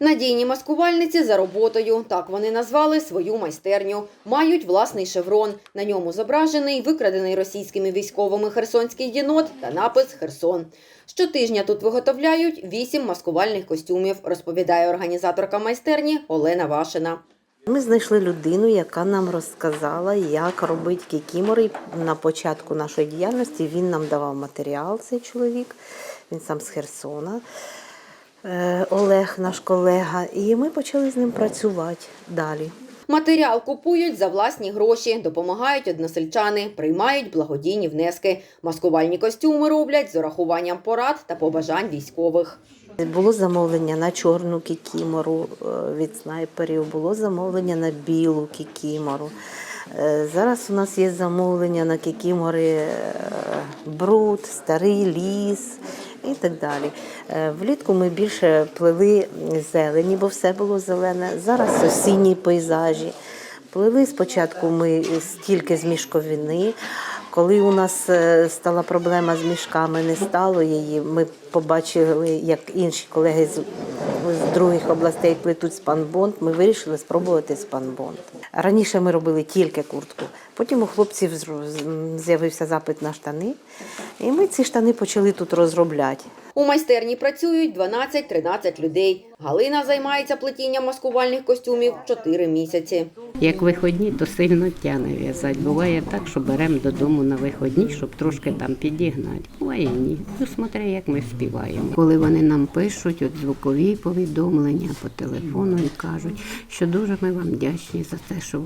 Надійні маскувальниці за роботою. Так вони назвали свою майстерню. Мають власний шеврон. На ньому зображений викрадений російськими військовими херсонський єнот та напис Херсон. Щотижня тут виготовляють вісім маскувальних костюмів, розповідає організаторка майстерні Олена Вашина. Ми знайшли людину, яка нам розказала, як робити кікімори. На початку нашої діяльності він нам давав матеріал, цей чоловік. Він сам з Херсона, Олег, наш колега. І ми почали з ним працювати далі. Матеріал купують за власні гроші, допомагають односельчани, приймають благодійні внески. Маскувальні костюми роблять з урахуванням порад та побажань військових. Було замовлення на чорну кікімору е, від снайперів, було замовлення на білу кікімору. Е, Зараз у нас є замовлення на кікімори е, бруд, старий ліс і так далі. Е, Влітку ми більше плели зелені, бо все було зелене. Зараз осінні пейзажі. Плели спочатку ми стільки з мішковини. Коли у нас е, стала проблема з мішками, не стало її. Ми побачили, як інші колеги з, з других областей плетуть спанбонд. Ми вирішили спробувати спанбонд. Раніше ми робили тільки куртку. Потім у хлопців з'явився запит на штани, і ми ці штани почали тут розробляти. У майстерні працюють 12-13 людей. Галина займається плетінням маскувальних костюмів 4 місяці. Як виходні, то сильно тяне в'язати. Буває так, що беремо додому на виходні, щоб трошки там підігнати. Буває ні. Ну, смотря, як ми співаємо. Коли вони нам пишуть от звукові повідомлення по телефону і кажуть, що дуже ми вам вдячні за те, що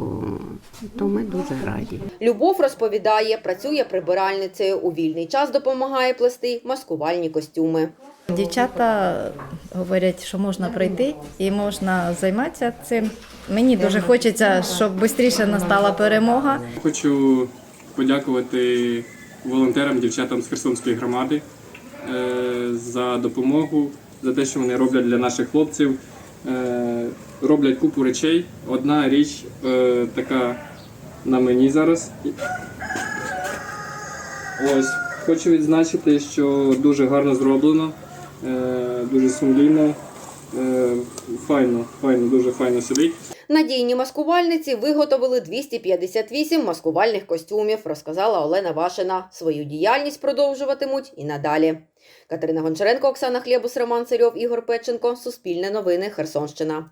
то ми дуже раді. Любов розповідає, працює прибиральницею. У вільний час допомагає плести маскувальні костюми. Дівчата говорять, що можна прийти і можна займатися цим. Мені дуже хочеться, щоб швидше настала перемога. Хочу подякувати волонтерам, дівчатам з Херсонської громади е, за допомогу, за те, що вони роблять для наших хлопців. Е, Роблять купу речей. Одна річ е, така на мені зараз. Ось хочу відзначити, що дуже гарно зроблено, е, дуже сумлінно, файно, файно, дуже файно сидить. Надійні маскувальниці виготовили 258 маскувальних костюмів, розказала Олена Вашина. Свою діяльність продовжуватимуть і надалі. Катерина Гончаренко, Оксана Хлєбус, Роман Царьов, Ігор Печенко. Суспільне новини. Херсонщина.